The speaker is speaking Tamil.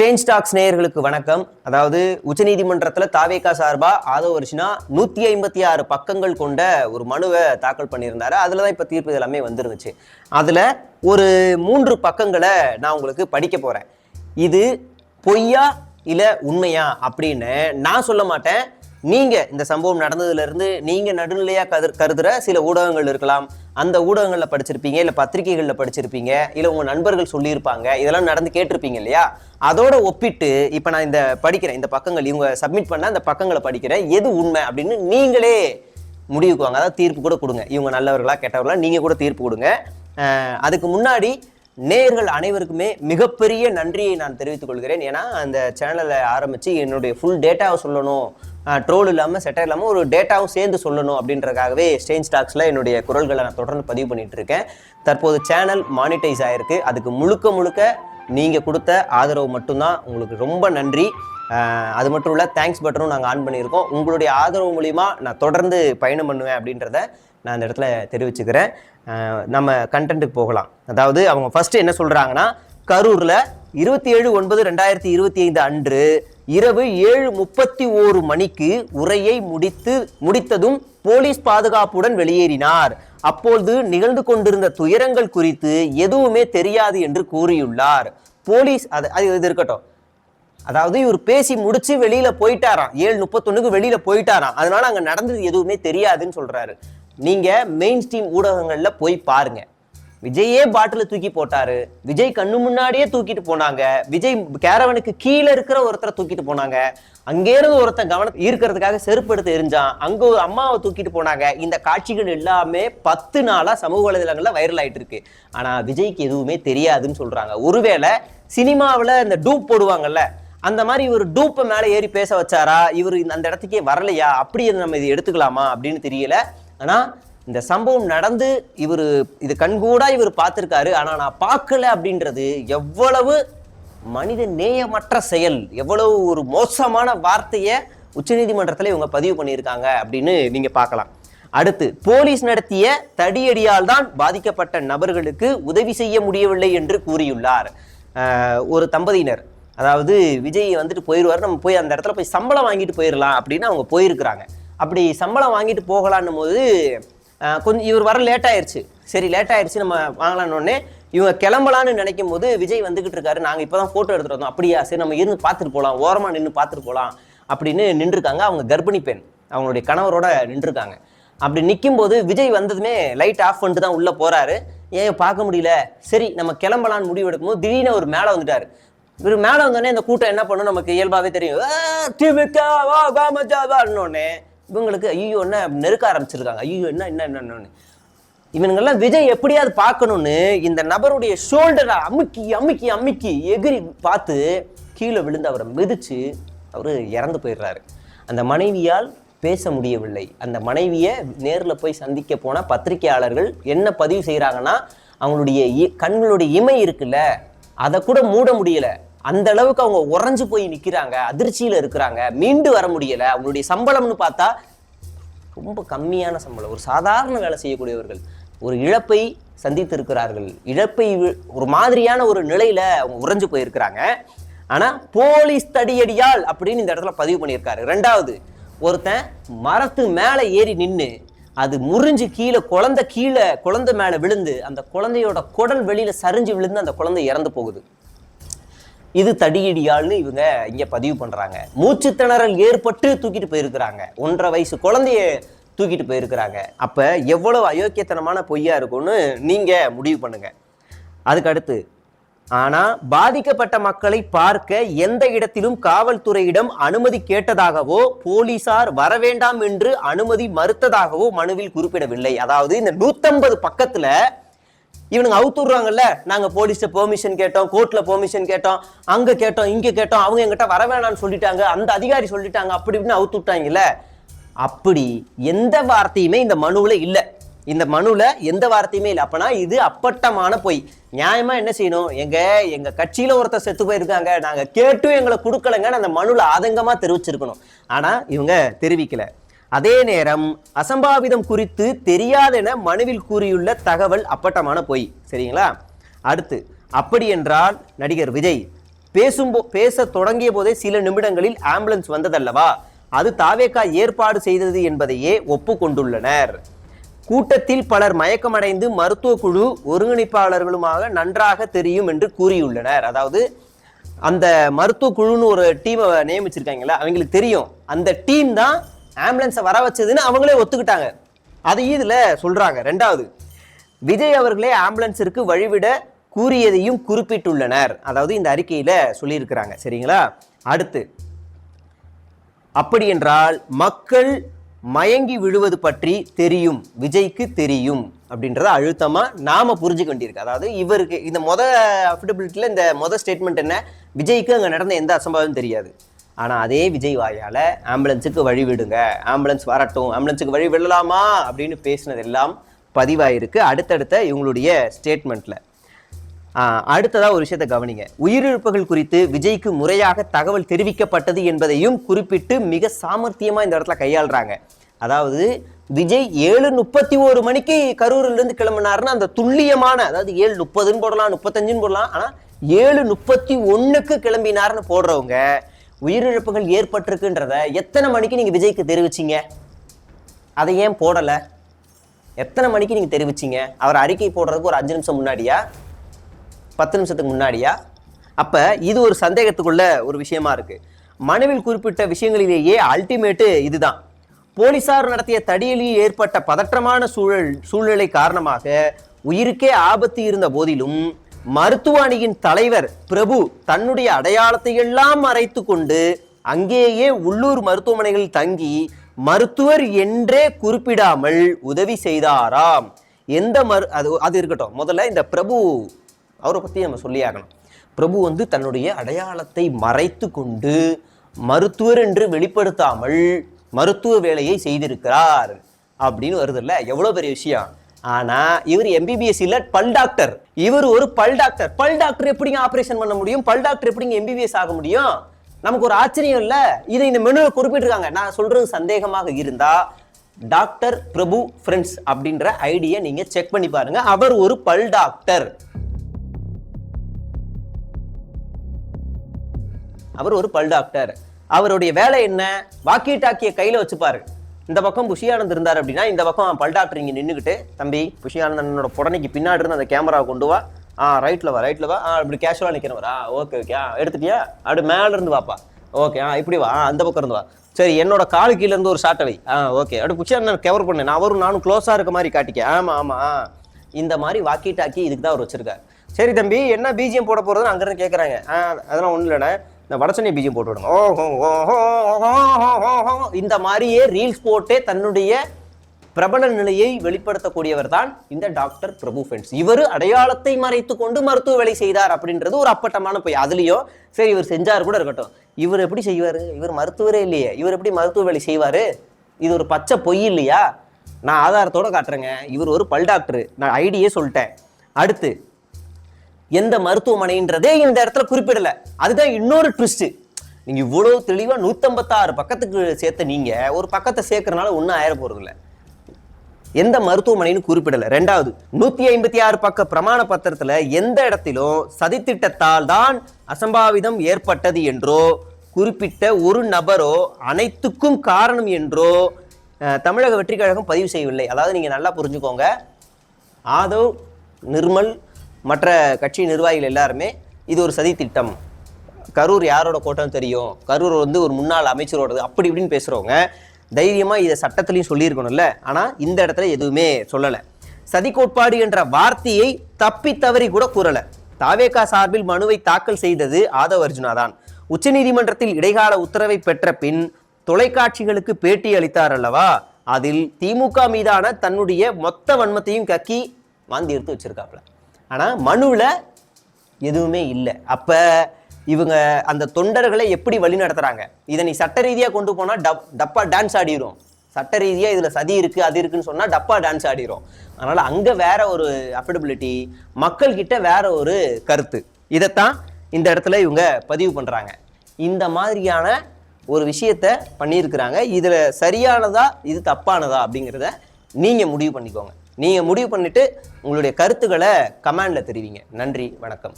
எக்ஸ்சேஞ்ச் ஸ்டாக்ஸ் நேயர்களுக்கு வணக்கம். அதாவது உச்சநீதிமன்றத்தில் தாவேகா சார்பா ஆதோ வருஷனா நூற்றி ஐம்பத்தி ஆறு பக்கங்கள் கொண்ட ஒரு மனுவை தாக்கல் பண்ணியிருந்தாரு. அதில் தான் இப்போ தீர்ப்பு எல்லாமே வந்துருந்துச்சு. அதில் ஒரு மூன்று பக்கங்களை நான் உங்களுக்கு படிக்க போகிறேன் இது பொய்யா இல்லை உண்மையா அப்படின்னு நான் சொல்ல மாட்டேன். நீங்க இந்த சம்பவம் நடந்ததுல இருந்து நீங்க நடுநிலையா கரு கருதுற சில ஊடகங்கள் இருக்கலாம். அந்த ஊடகங்கள்ல படிச்சிருப்பீங்க இல்ல பத்திரிகைகள்ல படிச்சிருப்பீங்க இல்ல உங்க நண்பர்கள் சொல்லியிருப்பாங்க இதெல்லாம் நடந்து கேட்டிருப்பீங்க இல்லையா? அதோட ஒப்பிட்டு இப்ப நான் இந்த படிக்கிறேன் இந்த பக்கங்கள் இவங்க சப்மிட் பண்ண அந்த பக்கங்களை படிக்கிறேன் எது உண்மை அப்படின்னு நீங்களே முடிவுக்கு வாங்க. அதாவது தீர்ப்பு கூட கொடுங்க. இவங்க நல்லவர்களா கெட்டவர்களா நீங்க கூட தீர்ப்பு கொடுங்க. அதுக்கு முன்னாடி நேர்கள் அனைவருக்குமே மிகப்பெரிய நன்றியை நான் தெரிவித்துக் கொள்கிறேன். ஏன்னா அந்த சேனலை ஆரம்பித்து என்னுடைய ஃபுல் டேட்டாவை சொல்லணும் ட்ரோல் இல்லாமல் செட்டர் இல்லாமல் ஒரு டேட்டாவும் சேர்ந்து சொல்லணும் அப்படின்றக்காகவே ஸ்டேஞ்ச் ஸ்டாக்ஸில் என்னுடைய குரல்களை நான் தொடர்ந்து பதிவு பண்ணிகிட்டு இருக்கேன். தற்போது சேனல் மானிட்டைஸ் ஆகிருக்கு அதுக்கு முழுக்க முழுக்க நீங்கள் கொடுத்த ஆதரவு மட்டும்தான் உங்களுக்கு ரொம்ப நன்றி. அது மட்டும் இல்லை தேங்க்ஸ் பட்டனும் நாங்கள் ஆன் பண்ணியிருக்கோம். உங்களுடைய ஆதரவு மூலிமா நான் தொடர்ந்து பயணம் பண்ணுவேன் அப்படின்றத நான் அந்த இடத்துல தெரிவிச்சுக்கிறேன். நம்ம கண்டென்ட்டுக்கு போகலாம். அதாவது அவங்க ஃபஸ்ட்டு என்ன சொல்கிறாங்கன்னா கரூரில் இருபத்தி ஏழு ஒன்பது ரெண்டாயிரத்தி இருபத்தி ஐந்து அன்று இரவு ஏழு முப்பத்தி ஓரு மணிக்கு உரையை முடித்து முடித்ததும் போலீஸ் பாதுகாப்புடன் வெளியேறினார். அப்பொழுது நிகழ்ந்து கொண்டிருந்த துயரங்கள் குறித்து எதுவுமே தெரியாது என்று கூறியுள்ளார். போலீஸ் அது அது இது இருக்கட்டும். அதாவது இவர் பேசி முடிச்சு வெளியில போயிட்டாராம். ஏழு முப்பத்தொன்னுக்கு வெளியில போயிட்டாராம். அதனால அங்க நடந்தது எதுவுமே தெரியாதுன்னு சொல்றாரு. நீங்கள் மெயின் ஸ்ட்ரீம் ஊடகங்களில் போய் பாருங்க. விஜயே பாட்டில் தூக்கி போட்டாரு. விஜய் கண்ணு முன்னாடியே தூக்கிட்டு போனாங்க. விஜய் கேரவனுக்கு கீழே இருக்கிற ஒருத்தரை தூக்கிட்டு போனாங்க. அங்கேருந்து ஒருத்தன் கவனம் ஈர்க்கிறதுக்காக செருப்பு எடுத்து எரிஞ்சான். அங்கே ஒரு அம்மாவை தூக்கிட்டு போனாங்க. இந்த காட்சிகள் எல்லாமே பத்து நாளாக சமூக வலைதளங்களில் வைரல் ஆகிட்டு இருக்கு. ஆனால் விஜய்க்கு எதுவுமே தெரியாதுன்னு சொல்கிறாங்க ஒருவேளை சினிமாவில் இந்த டூப் போடுவாங்கல்ல அந்த மாதிரி இவர் டூப்பை மேலே ஏறி பேச வச்சாரா? இவர் அந்த இடத்துக்கே வரலையா? அப்படி நம்ம இது எடுத்துக்கலாமா அப்படின்னு தெரியல. ஆனால் இந்த சம்பவம் நடந்து இவர் இது கண்கூடா இவர் பார்த்துருக்காரு. ஆனால் நான் பார்க்கல அப்படின்றது எவ்வளவு மனித நேயமற்ற செயல் எவ்வளவு ஒரு மோசமான வார்த்தையை உச்சநீதிமன்றத்தில் இவங்க பதிவு பண்ணியிருக்காங்க அப்படின்னு நீங்கள் பார்க்கலாம். அடுத்து போலீஸ் நடத்திய தடியடியால் தான் பாதிக்கப்பட்ட நபர்களுக்கு உதவி செய்ய முடியவில்லை என்று கூறியுள்ளார். ஒரு தம்பதியினர். அதாவது விஜய் வந்துட்டு போயிடுவார் நம்ம போய் அந்த இடத்துல போய் சம்பளம் வாங்கிட்டு போயிடலாம் அப்படின்னு அவங்க போயிருக்கிறாங்க. அப்படி சம்பளம் வாங்கிட்டு போகலான்னும் போது கொஞ்சம் இவர் வர லேட் ஆயிடுச்சு சரி லேட் ஆயிடுச்சு நம்ம வாங்கலான்னு இவங்க கிளம்பலான்னு நினைக்கும் போது விஜய் வந்துகிட்டு இருக்காரு. நாங்கள் இப்போ தான் ஃபோட்டோ எடுத்துகிட்டு வந்தோம். அப்படியா? சரி நம்ம இருந்து பார்த்துட்டு போகலாம் ஓரமாக நின்று பார்த்துட்டு போகலாம் அப்படின்னு நின்றுருக்காங்க அவங்க கர்ப்பிணி பெண். அவங்களுடைய கணவரோட நின்றுருக்காங்க. அப்படி நிற்கும்போது விஜய் வந்ததுமே லைட் ஆஃப் பண்ணிட்டு தான் உள்ளே போகிறாரு ஏன் பார்க்க முடியல? சரி நம்ம கிளம்பலான்னு முடிவு எடுக்கும்போது திடீர்னு ஒரு மேலே வந்துட்டார். இவர் மேலே வந்தோடனே இந்த கூட்டம் என்ன பண்ணும்? நமக்கு இயல்பாகவே தெரியும். "ஆ, திமுக, வா, காமஜா, இவங்களுக்கு ஐயோ என்ன நெருக்க ஆரம்பிச்சிருக்காங்க. ஐயோ என்ன என்ன என்னன்னு இவனுங்கெல்லாம் விஜய் எப்படியாவது பார்க்கணும்னு இந்த நபருடைய ஷோல்டரை அமுக்கி அமுக்கி அமுக்கி எகிரி பார்த்து கீழே விழுந்து அவரை மிதித்து அவர் இறந்து போயிடுறாரு. அந்த மனைவியால் பேச முடியவில்லை. அந்த மனைவியை நேரில் போய் சந்திக்க போன பத்திரிகையாளர்கள் என்ன பதிவு செய்கிறாங்கன்னா அவங்களுடைய இ- கண்களுடைய இமை இருக்குல்ல அதை கூட மூட முடியல. அந்த அளவுக்கு அவங்க உறைஞ்சு போய் நிற்கிறாங்க அதிர்ச்சியில் இருக்கிறாங்க மீண்டு வர முடியலை. அவங்களுடைய சம்பளம்னு பார்த்தா ரொம்ப கம்மியான சம்பளம். ஒரு சாதாரண வேலை செய்யக்கூடியவர்கள் ஒரு இழப்பை சந்தித்து இருக்கிறார்கள் இழப்பை ஒரு மாதிரியான ஒரு நிலையில் அவங்க உறைஞ்சு போயிருக்கிறாங்க. ஆனால் போலீஸ் தடியடியால் அப்படின்னு இந்த இடத்துல பதிவு பண்ணியிருக்காரு. ரெண்டாவது ஒருத்தன் மரத்து மேலே ஏறி நின்று அது முறிஞ்சு கீழே குழந்தை கீழே குழந்தை மேலே விழுந்து அந்த குழந்தையோட குடல் வெளியில் சரிஞ்சு விழுந்து அந்த குழந்தை இறந்து போகுது. இது தடியடியால்னு இவங்க இங்க பதிவு பண்றாங்க. மூச்சு திணறல் ஏற்பட்டு தூக்கிட்டு போயிருக்கிறாங்க. ஒன்றரை வயசு குழந்தைய தூக்கிட்டு போயிருக்கிறாங்க. அப்ப எவ்வளவு அயோக்கியத்தனமான பொய்யா இருக்கும்னு நீங்க முடிவு பண்ணுங்க. அதுக்கடுத்து ஆனால் ஆனா பாதிக்கப்பட்ட மக்களை பார்க்க எந்த இடத்திலும் காவல்துறையிடம் அனுமதி கேட்டதாகவோ போலீசார் வரவேண்டாம் என்று அனுமதி மறுத்ததாகவோ மனுவில் குறிப்பிடவில்லை. அதாவது இந்த நூத்தம்பது பக்கத்துல இவனுங்க அவுத்துடுறாங்கல்ல. நாங்கள் போலீஸ்ல பெர்மிஷன் கேட்டோம் கோர்ட்டில் பெர்மிஷன் கேட்டோம் அங்கே கேட்டோம் இங்கே கேட்டோம் அவங்க எங்கிட்ட வர வேணாம்னு சொல்லிட்டாங்க அந்த அதிகாரி சொல்லிட்டாங்க அப்படி இப்படின்னு அவுத்து விட்டாங்கல்ல அப்படி எந்த வார்த்தையுமே இந்த மனுவில் இல்லை. இந்த மனுவில் எந்த வார்த்தையுமே இல்லை. அப்போனா இது அப்பட்டமான பொய். நியாயமாக என்ன செய்யணும்? எங்க எங்கள் கட்சியில் ஒருத்தர் செத்து போயிருக்காங்க. நாங்கள் கேட்டும் எங்களை கொடுக்கலங்கன்னு அந்த மனுவில் ஆதங்கமாக தெரிவிச்சிருக்கணும். ஆனால் இவங்க தெரிவிக்கலை. அதே நேரம் அசம்பாவிதம் குறித்து தெரியாதென மனுவில் கூறியுள்ள தகவல் அப்பட்டமான பொய். சரிங்களா? அடுத்து அப்படி என்றால் நடிகர் விஜய் பேசும்போ பேச தொடங்கிய போதே சில நிமிடங்களில் ஆம்புலன்ஸ் வந்ததல்லவா? அது தாவேக்கா ஏற்பாடு செய்தது என்பதையே ஒப்புக்கொண்டுள்ளனர். கூட்டத்தில் பலர் மயக்கமடைந்து மருத்துவ குழு ஒருங்கிணைப்பாளர்களுமாக நன்றாக தெரியும் என்று கூறியுள்ளனர். அதாவது அந்த மருத்துவ குழுன்னு ஒரு டீமை நியமிச்சிருக்காங்களா அவங்களுக்கு தெரியும். அந்த டீம் தான் ஆம்புலன்ஸை வர வச்சதுன்னு அவங்களே ஒத்துக்கிட்டாங்க. அதையும் இதில் சொல்கிறாங்க ரெண்டாவது விஜய் அவர்களே ஆம்புலன்ஸிற்கு வழிவிட கூறியதையும் குறிப்பிட்டுள்ளனர். அதாவது இந்த அறிக்கையில் சொல்லியிருக்கிறாங்க. சரிங்களா? அடுத்து அப்படி என்றால் மக்கள் மயங்கி விழுவது பற்றி தெரியும். விஜய்க்கு தெரியும். அப்படின்றத அழுத்தமாக நாம் புரிஞ்சுக்க வேண்டியிருக்கு. அதாவது இவருக்கு இந்த மொதல் அஃபிடபிலிட்டியில் இந்த மொதல் ஸ்டேட்மெண்ட் என்ன? விஜய்க்கு அங்கே நடந்த எந்த அசம்பாவிதம் தெரியாது. ஆனால் அதே விஜய் வாயால் ஆம்புலன்ஸுக்கு வழி விடுங்க ஆம்புலன்ஸ் வரட்டும் ஆம்புலன்ஸுக்கு வழி விடலாமா? அப்படின்னு பேசினது எல்லாம் பதிவாயிருக்கு. அடுத்தடுத்த இவங்களுடைய ஸ்டேட்மெண்ட்டில் அடுத்ததாக ஒரு விஷயத்தை கவனிங்க. உயிரிழப்புகள் குறித்து விஜய்க்கு முறையாக தகவல் தெரிவிக்கப்பட்டது என்பதையும் குறிப்பிட்டு மிக சாமர்த்தியமாக இந்த இடத்துல கையாளுறாங்க. அதாவது விஜய் ஏழு முப்பத்தி ஒரு மணிக்கு கரூரிலிருந்து கிளம்பினாருன்னா அந்த துல்லியமான அதாவது ஏழு முப்பதுன்னு போடலாம் முப்பத்தஞ்சுன்னு போடலாம் ஆனால் ஏழு முப்பத்தி ஒன்றுக்கு கிளம்பினார்னு போடுறவங்க உயிரிழப்புகள் ஏற்பட்டிருக்குன்றத எத்தனை மணிக்கு நீங்கள் விஜய்க்கு தெரிவிச்சீங்க? அதை ஏன் போடலை? எத்தனை மணிக்கு நீங்கள் தெரிவிச்சீங்க? அவர் அறிக்கை போடுறதுக்கு ஒரு அஞ்சு நிமிஷம் முன்னாடியா? பத்து நிமிஷத்துக்கு முன்னாடியா? அப்போ இது ஒரு சந்தேகத்துக்குள்ள ஒரு விஷயமா இருக்குது மனுவில் குறிப்பிட்ட விஷயங்களிலேயே அல்டிமேட்டு இதுதான். போலீசார் நடத்திய தடியலில் ஏற்பட்ட பதற்றமான சூழல் சூழ்நிலை காரணமாக உயிருக்கே ஆபத்து இருந்த போதிலும் மருத்துவ அணியின் தலைவர் பிரபு தன்னுடைய அடையாளத்தை எல்லாம் மறைத்து கொண்டு அங்கேயே உள்ளூர் மருத்துவமனைகளில் தங்கி மருத்துவர் என்றே குறிப்பிடாமல் உதவி செய்தாராம். எந்த மரு அது அது இருக்கட்டும். முதல்ல இந்த பிரபு அவரை பற்றி நம்ம சொல்லியாகணும் பிரபு வந்து தன்னுடைய அடையாளத்தை மறைத்து கொண்டு மருத்துவர் என்று வெளிப்படுத்தாமல் மருத்துவ வேலையை செய்திருக்கிறார் அப்படின்னு வருதுல்ல எவ்வளோ பெரிய விஷயம். ஆனா இவர் எம்பிபிஎஸ் இல்ல பல் டாக்டர் இவர் ஒரு பல் டாக்டர் பல் டாக்டர் எப்படிங்க ஆபரேஷன் பண்ண முடியும்? பல் டாக்டர் எப்படிங்க எம்பிபிஎஸ் ஆக முடியும்? நமக்கு ஒரு ஆச்சரியம் இல்ல? இதை இந்த மெனுவில் குறிப்பிட்டிருக்காங்க. நான் சொல்றது சந்தேகமாக இருந்தா டாக்டர் பிரபு ஃப்ரெண்ட்ஸ் அப்படின்ற ஐடியை நீங்க செக் பண்ணி பாருங்க. அவர் ஒரு பல் டாக்டர் அவர் ஒரு பல் டாக்டர் அவருடைய வேலை என்ன? வாக்கி டாக்கிய கையில வச்சுப்பாரு. இந்த பக்கம் புஷியானந்த் இருந்தார் அப்படின்னா இந்த பக்கம் பல் டாக்டர் நின்றுக்கிட்டு தம்பி புஷியானந்தனோட புடனைக்கு பின்னாடி இருந்து அந்த கேமரா கொண்டு வா. ஆ ரைட்டில் வா ரைட்டில் வா. ஆ இப்படி கேஷுவலாக நிற்கிறவரா ஓகே ஓகே ஆ எடுத்துட்டியா? அப்படி மேலே இருந்து வாப்பா. ஓகே ஆ இப்படி வா. அந்த பக்கம் இருந்து வா. சரி என்னோட காலு கீழேருந்து ஒரு ஷாட்டை ஆ ஓகே அப்படி புஷியானந்தன் கவர் பண்ணேன் நான் அவரும் நானும் க்ளோஸாக இருக்க மாதிரி காட்டிக்க. ஆமாம் ஆமாம் இந்த மாதிரி வாக்கி டாக்கி இதுக்கு தான் அவர் வச்சுருக்காரு. சரி தம்பி என்ன பிஜிஎம் போட போகிறதுன்னு அங்கேருந்து கேட்குறாங்க அதெல்லாம் ஒன்றும் இல்லைண்ணே. இந்த வடசென்னை பீஜம் போட்டு விடுங்க. ஓ ஹோ, ஹோ, ஹோ, இந்த மாதிரியே ரீல்ஸ் போட்டே தன்னுடைய பிரபல நிலையை வெளிப்படுத்தக்கூடியவர் தான் இந்த டாக்டர் பிரபு ஃப்ரெண்ட்ஸ். இவர் அடையாளத்தை மறைத்து கொண்டு மருத்துவ வேலை செய்தார் அப்படின்றது ஒரு அப்பட்டமான பொய். அதுலயும் சரி இவர் செஞ்சார் கூட இருக்கட்டும். இவர் எப்படி செய்வார்? இவர் மருத்துவரே இல்லையே. இவர் எப்படி மருத்துவ வேலை செய்வார்? இது ஒரு பச்சை பொய் இல்லையா? நான் ஆதாரத்தோடு காட்டுறேங்க. இவர் ஒரு பல் டாக்டர். நான் ஐடியே சொல்லிட்டேன். அடுத்து எந்த மருத்துவமனைன்றதே இந்த இடத்துல குறிப்பிடல. அதுதான் இன்னொரு ட்விஸ்ட் நீங்க இவ்வளவு தெளிவா நூத்தம்பத்தாறு பக்கத்துக்கு சேர்த்த நீங்க ஒரு பக்கத்தை சேர்க்கறனால ஒன்றும் ஆயிர போறது இல்லை எந்த மருத்துவமனைன்னு குறிப்பிடல. ரெண்டாவது நூத்தி ஐம்பத்தி ஆறு பக்க பிரமாண பத்திரத்துல எந்த இடத்திலும் சதித்திட்டத்தால் தான் அசம்பாவிதம் ஏற்பட்டது என்றோ குறிப்பிட்ட ஒரு நபரோ அனைத்துக்கும் காரணம் என்றோ தமிழக வெற்றி கழகம் பதிவு செய்யவில்லை. அதாவது நீங்க நல்லா புரிஞ்சுக்கோங்க. ஆதவ் நிர்மல் மற்ற கட்சி நிர்வாகிகள் எல்லாருமே இது ஒரு சதி திட்டம். கரூர் யாரோட கோட்டம் தெரியும்? கரூர் வந்து ஒரு முன்னாள் அமைச்சரோடது அப்படி இப்படின்னு பேசுகிறவங்க தைரியமாக இதை சட்டத்திலையும் சொல்லியிருக்கணும்ல. ஆனால் இந்த இடத்துல எதுவுமே சொல்லலை. சதி கோட்பாடு என்ற வார்த்தையை தப்பி தவறி கூட கூறலை. தாவேகா சார்பில் மனுவை தாக்கல் செய்தது ஆதவ அர்ஜுனா தான் உச்சநீதிமன்றத்தில் இடைக்கால உத்தரவை பெற்ற பின் தொலைக்காட்சிகளுக்கு பேட்டி அளித்தார் அல்லவா? அதில் திமுக மீதான தன்னுடைய மொத்த வன்மத்தையும் கக்கி வாந்தி எடுத்து வச்சிருக்காப்ல. ஆனால் மனுவில் எதுவுமே இல்லை. அப்போ இவங்க அந்த தொண்டர்களை எப்படி வழி நடத்துகிறாங்க இதை நீ சட்ட ரீதியாக கொண்டு போனால் டப் டப்பா டான்ஸ் ஆடிரும். சட்ட ரீதியாக இதில் சதி இருக்குது அது இருக்குன்னு சொன்னால் டப்பா டான்ஸ் ஆடிரும். அதனால் அங்கே வேற ஒரு அஃபர்டபிலிட்டி மக்கள்கிட்ட வேற ஒரு கருத்து. இதைத்தான் இந்த இடத்துல இவங்க பதிவு பண்ணுறாங்க இந்த மாதிரியான ஒரு விஷயத்த பண்ணியிருக்கிறாங்க. இதில் சரியானதா இது தப்பானதா அப்படிங்கிறத நீங்கள் முடிவு பண்ணிக்கோங்க. நீங்கள் முடிவு பண்ணிவிட்டு உங்களுடைய கருத்துக்களை கமெண்டில் தெரிவிங்க. நன்றி வணக்கம்.